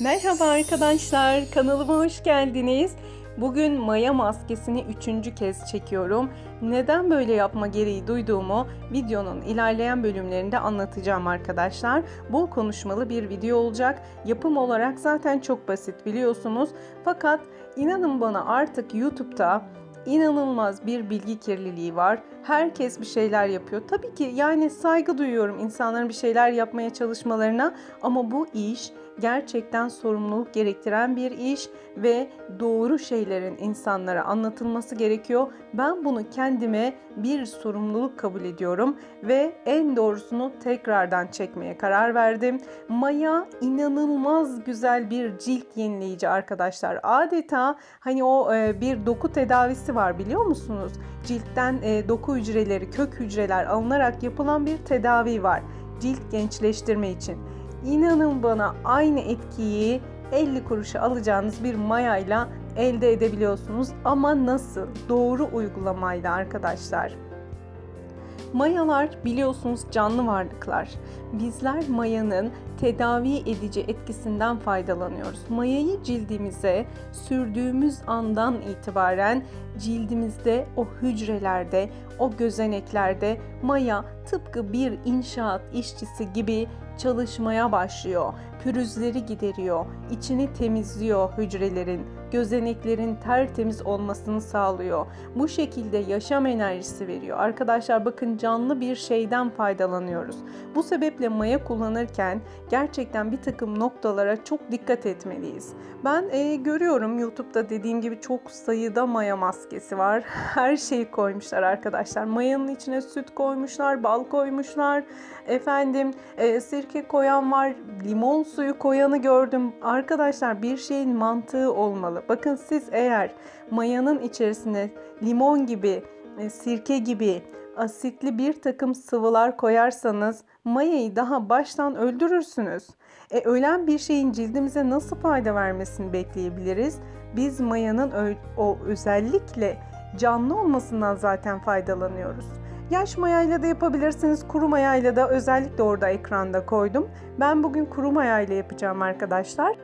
Merhaba arkadaşlar, kanalıma hoş geldiniz. Bugün maya maskesini üçüncü kez çekiyorum. Neden böyle yapma gereği duyduğumu videonun ilerleyen bölümlerinde anlatacağım arkadaşlar. Bol konuşmalı bir video olacak. Yapım olarak zaten çok basit biliyorsunuz. Fakat inanın bana artık YouTube'da inanılmaz bir bilgi kirliliği var. Herkes bir şeyler yapıyor. Tabii ki yani saygı duyuyorum insanların bir şeyler yapmaya çalışmalarına ama bu iş gerçekten sorumluluk gerektiren bir iş ve doğru şeylerin insanlara anlatılması gerekiyor. Ben bunu kendime bir sorumluluk kabul ediyorum ve en doğrusunu tekrardan çekmeye karar verdim. Maya inanılmaz güzel bir cilt yenileyici arkadaşlar. Adeta hani o e, bir doku tedavisi var biliyor musunuz? Ciltten e, doku hücreleri, kök hücreler alınarak yapılan bir tedavi var. Cilt gençleştirme için. İnanın bana aynı etkiyi 50 kuruşa alacağınız bir mayayla elde edebiliyorsunuz. Ama nasıl? Doğru uygulamayla arkadaşlar. Mayalar biliyorsunuz canlı varlıklar. Bizler mayanın tedavi edici etkisinden faydalanıyoruz. Mayayı cildimize sürdüğümüz andan itibaren cildimizde o hücrelerde, o gözeneklerde maya tıpkı bir inşaat işçisi gibi çalışmaya başlıyor. Pürüzleri gideriyor, içini temizliyor hücrelerin, gözeneklerin tertemiz olmasını sağlıyor. Bu şekilde yaşam enerjisi veriyor. Arkadaşlar bakın canlı bir şeyden faydalanıyoruz. Bu sebeple maya kullanırken gerçekten bir takım noktalara çok dikkat etmeliyiz. Ben e, görüyorum YouTube'da dediğim gibi çok sayıda maya maskesi var. Her şeyi koymuşlar arkadaşlar. Mayanın içine süt koymuşlar, bal koymuşlar. Efendim e, sirke koyan var, limon suyu koyanı gördüm. Arkadaşlar bir şeyin mantığı olmalı. Bakın siz eğer mayanın içerisine limon gibi, e, sirke gibi asitli bir takım sıvılar koyarsanız mayayı daha baştan öldürürsünüz. E, ölen bir şeyin cildimize nasıl fayda vermesini bekleyebiliriz? Biz mayanın o özellikle canlı olmasından zaten faydalanıyoruz. Yaş mayayla da yapabilirsiniz. Kuru mayayla da özellikle orada ekranda koydum. Ben bugün kuru mayayla yapacağım arkadaşlar.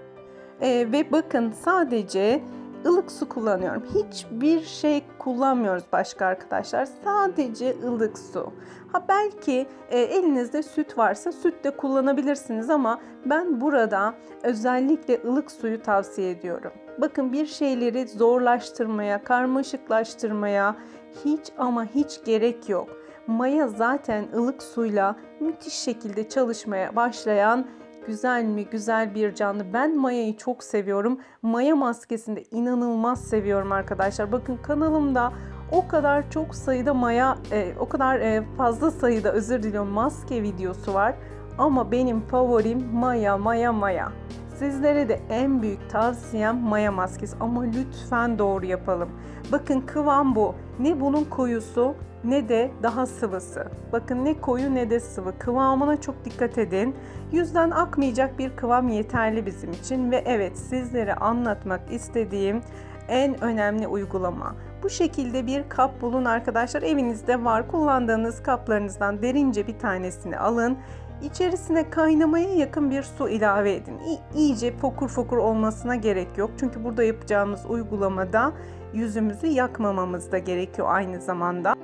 Ee, ve bakın sadece ılık su kullanıyorum. Hiçbir şey kullanmıyoruz başka arkadaşlar. Sadece ılık su. Ha belki e, elinizde süt varsa süt de kullanabilirsiniz ama ben burada özellikle ılık suyu tavsiye ediyorum. Bakın bir şeyleri zorlaştırmaya, karmaşıklaştırmaya hiç ama hiç gerek yok. Maya zaten ılık suyla müthiş şekilde çalışmaya başlayan güzel mi güzel bir canlı. Ben Maya'yı çok seviyorum. Maya maskesini de inanılmaz seviyorum arkadaşlar. Bakın kanalımda o kadar çok sayıda Maya, e, o kadar e, fazla sayıda özür diliyorum maske videosu var. Ama benim favorim Maya, Maya, Maya. Sizlere de en büyük tavsiyem maya maskesi ama lütfen doğru yapalım. Bakın kıvam bu. Ne bunun koyusu ne de daha sıvısı. Bakın ne koyu ne de sıvı. Kıvamına çok dikkat edin. Yüzden akmayacak bir kıvam yeterli bizim için ve evet sizlere anlatmak istediğim en önemli uygulama. Bu şekilde bir kap bulun arkadaşlar. Evinizde var. Kullandığınız kaplarınızdan derince bir tanesini alın. İçerisine kaynamaya yakın bir su ilave edin. İyice fokur fokur olmasına gerek yok. Çünkü burada yapacağımız uygulamada yüzümüzü yakmamamız da gerekiyor aynı zamanda.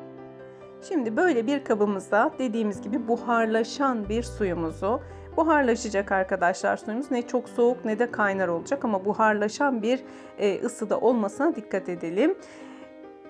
Şimdi böyle bir kabımızda dediğimiz gibi buharlaşan bir suyumuzu buharlaşacak arkadaşlar suyumuz. Ne çok soğuk ne de kaynar olacak ama buharlaşan bir e, ısıda olmasına dikkat edelim.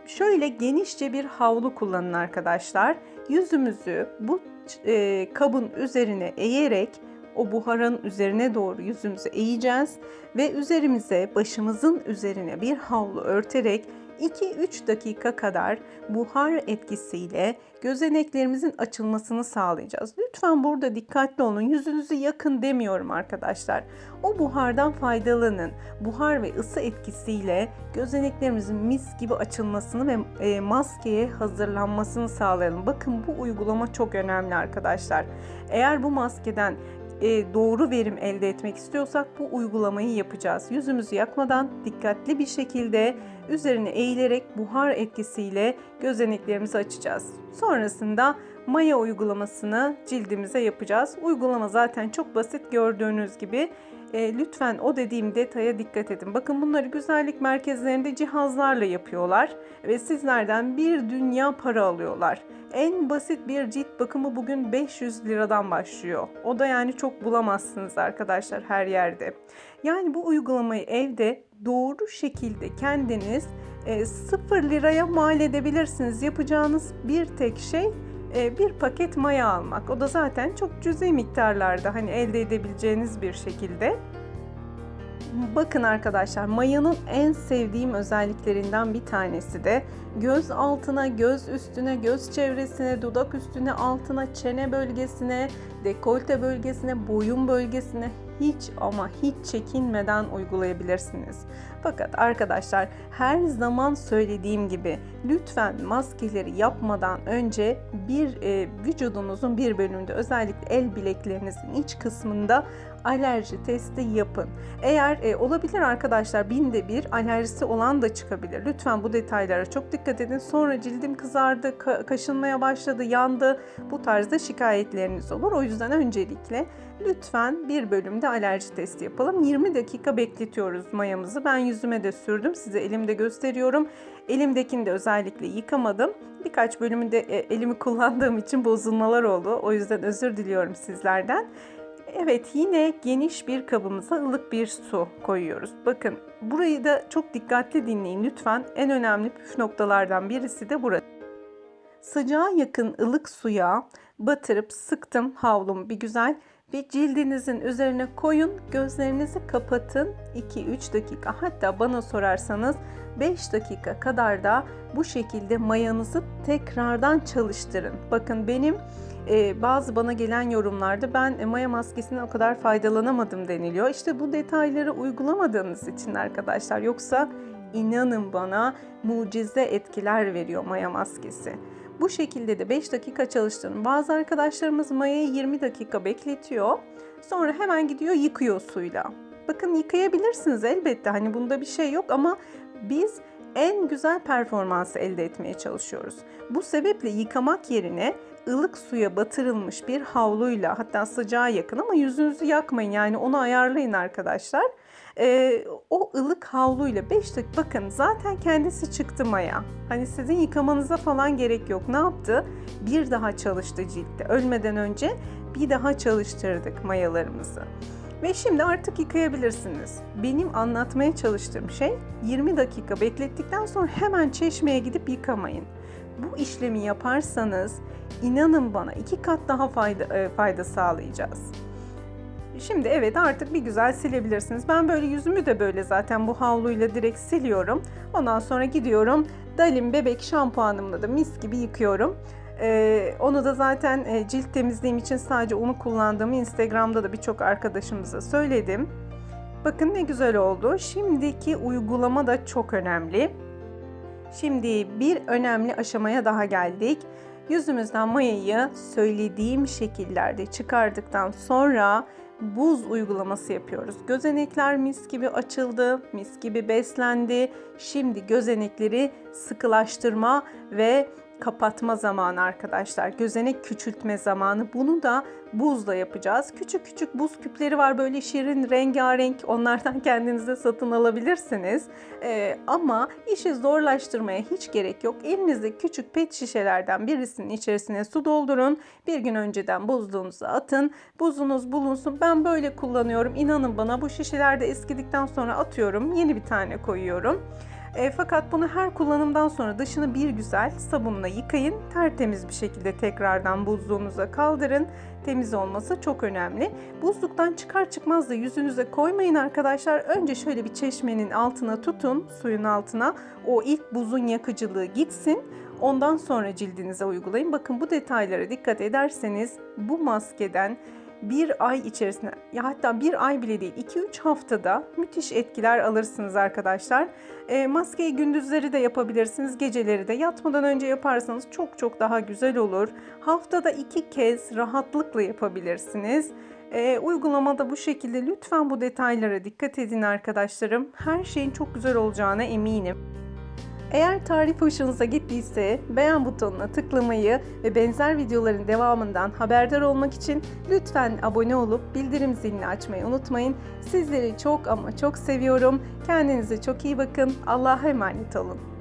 Şöyle genişçe bir havlu kullanın arkadaşlar. Yüzümüzü bu e, kabın üzerine eğerek o buharın üzerine doğru yüzümüzü eğeceğiz ve üzerimize başımızın üzerine bir havlu örterek 2-3 dakika kadar buhar etkisiyle gözeneklerimizin açılmasını sağlayacağız. Lütfen burada dikkatli olun. Yüzünüzü yakın demiyorum arkadaşlar. O buhardan faydalanın. Buhar ve ısı etkisiyle gözeneklerimizin mis gibi açılmasını ve e, maskeye hazırlanmasını sağlayalım. Bakın bu uygulama çok önemli arkadaşlar. Eğer bu maskeden e, doğru verim elde etmek istiyorsak bu uygulamayı yapacağız. Yüzümüzü yakmadan dikkatli bir şekilde üzerine eğilerek buhar etkisiyle gözeneklerimizi açacağız. Sonrasında maya uygulamasını cildimize yapacağız. Uygulama zaten çok basit gördüğünüz gibi. E, lütfen o dediğim detaya dikkat edin. Bakın bunları güzellik merkezlerinde cihazlarla yapıyorlar ve sizlerden bir dünya para alıyorlar. En basit bir cilt bakımı bugün 500 liradan başlıyor. O da yani çok bulamazsınız arkadaşlar her yerde. Yani bu uygulamayı evde doğru şekilde kendiniz e, 0 liraya mal edebilirsiniz. Yapacağınız bir tek şey bir paket maya almak. O da zaten çok cüzi miktarlarda hani elde edebileceğiniz bir şekilde. Bakın arkadaşlar mayanın en sevdiğim özelliklerinden bir tanesi de göz altına, göz üstüne, göz çevresine, dudak üstüne, altına, çene bölgesine, dekolte bölgesine, boyun bölgesine hiç ama hiç çekinmeden uygulayabilirsiniz. Fakat arkadaşlar her zaman söylediğim gibi lütfen maskeleri yapmadan önce bir e, vücudunuzun bir bölümünde özellikle el bileklerinizin iç kısmında alerji testi yapın. Eğer e, olabilir arkadaşlar binde bir alerjisi olan da çıkabilir. Lütfen bu detaylara çok dikkat edin. Sonra cildim kızardı, ka- kaşınmaya başladı, yandı. Bu tarzda şikayetleriniz olur. O yüzden öncelikle lütfen bir bölümde alerji testi yapalım. 20 dakika bekletiyoruz mayamızı. Ben yüzüme de sürdüm. Size elimde gösteriyorum. Elimdekini de özellikle yıkamadım. Birkaç bölümünde e, elimi kullandığım için bozulmalar oldu. O yüzden özür diliyorum sizlerden. Evet yine geniş bir kabımıza ılık bir su koyuyoruz. Bakın burayı da çok dikkatli dinleyin lütfen. En önemli püf noktalardan birisi de burası. Sıcağa yakın ılık suya batırıp sıktım havlumu bir güzel ve cildinizin üzerine koyun, gözlerinizi kapatın 2-3 dakika hatta bana sorarsanız 5 dakika kadar da bu şekilde mayanızı tekrardan çalıştırın. Bakın benim e, bazı bana gelen yorumlarda ben e, maya maskesinden o kadar faydalanamadım deniliyor. İşte bu detayları uygulamadığınız için arkadaşlar yoksa inanın bana mucize etkiler veriyor maya maskesi. Bu şekilde de 5 dakika çalıştırın. Bazı arkadaşlarımız mayayı 20 dakika bekletiyor. Sonra hemen gidiyor yıkıyor suyla. Bakın yıkayabilirsiniz elbette hani bunda bir şey yok ama biz en güzel performansı elde etmeye çalışıyoruz. Bu sebeple yıkamak yerine ılık suya batırılmış bir havluyla hatta sıcağa yakın ama yüzünüzü yakmayın yani onu ayarlayın arkadaşlar. Ee, o ılık havluyla 5 dakika bakın zaten kendisi çıktı maya. Hani sizin yıkamanıza falan gerek yok. Ne yaptı? Bir daha çalıştı ciltte. Ölmeden önce bir daha çalıştırdık mayalarımızı. Ve şimdi artık yıkayabilirsiniz. Benim anlatmaya çalıştığım şey 20 dakika beklettikten sonra hemen çeşmeye gidip yıkamayın. Bu işlemi yaparsanız inanın bana iki kat daha fayda, e, fayda sağlayacağız. Şimdi evet artık bir güzel silebilirsiniz. Ben böyle yüzümü de böyle zaten bu havluyla direkt siliyorum. Ondan sonra gidiyorum Dalim bebek şampuanımla da mis gibi yıkıyorum. Ee, onu da zaten e, cilt temizliğim için sadece onu kullandığımı Instagram'da da birçok arkadaşımıza söyledim. Bakın ne güzel oldu. Şimdiki uygulama da çok önemli. Şimdi bir önemli aşamaya daha geldik. Yüzümüzden mayayı söylediğim şekillerde çıkardıktan sonra buz uygulaması yapıyoruz. Gözenekler mis gibi açıldı, mis gibi beslendi. Şimdi gözenekleri sıkılaştırma ve kapatma zamanı arkadaşlar. Gözenek küçültme zamanı. Bunu da buzla yapacağız. Küçük küçük buz küpleri var böyle şirin rengarenk. Onlardan kendinize satın alabilirsiniz. Ee, ama işi zorlaştırmaya hiç gerek yok. Elinizde küçük pet şişelerden birisinin içerisine su doldurun. Bir gün önceden buzluğunuza atın. Buzunuz bulunsun. Ben böyle kullanıyorum. İnanın bana bu şişeler de eskidikten sonra atıyorum. Yeni bir tane koyuyorum. E, fakat bunu her kullanımdan sonra dışını bir güzel sabunla yıkayın. Tertemiz bir şekilde tekrardan buzluğunuza kaldırın. Temiz olması çok önemli. Buzluktan çıkar çıkmaz da yüzünüze koymayın arkadaşlar. Önce şöyle bir çeşmenin altına tutun, suyun altına. O ilk buzun yakıcılığı gitsin. Ondan sonra cildinize uygulayın. Bakın bu detaylara dikkat ederseniz bu maskeden bir ay içerisinde ya hatta bir ay bile değil 2-3 haftada müthiş etkiler alırsınız arkadaşlar. E, maskeyi gündüzleri de yapabilirsiniz geceleri de yatmadan önce yaparsanız çok çok daha güzel olur. Haftada iki kez rahatlıkla yapabilirsiniz. E, uygulamada bu şekilde lütfen bu detaylara dikkat edin arkadaşlarım. Her şeyin çok güzel olacağına eminim. Eğer tarif hoşunuza gittiyse beğen butonuna tıklamayı ve benzer videoların devamından haberdar olmak için lütfen abone olup bildirim zilini açmayı unutmayın. Sizleri çok ama çok seviyorum. Kendinize çok iyi bakın. Allah'a emanet olun.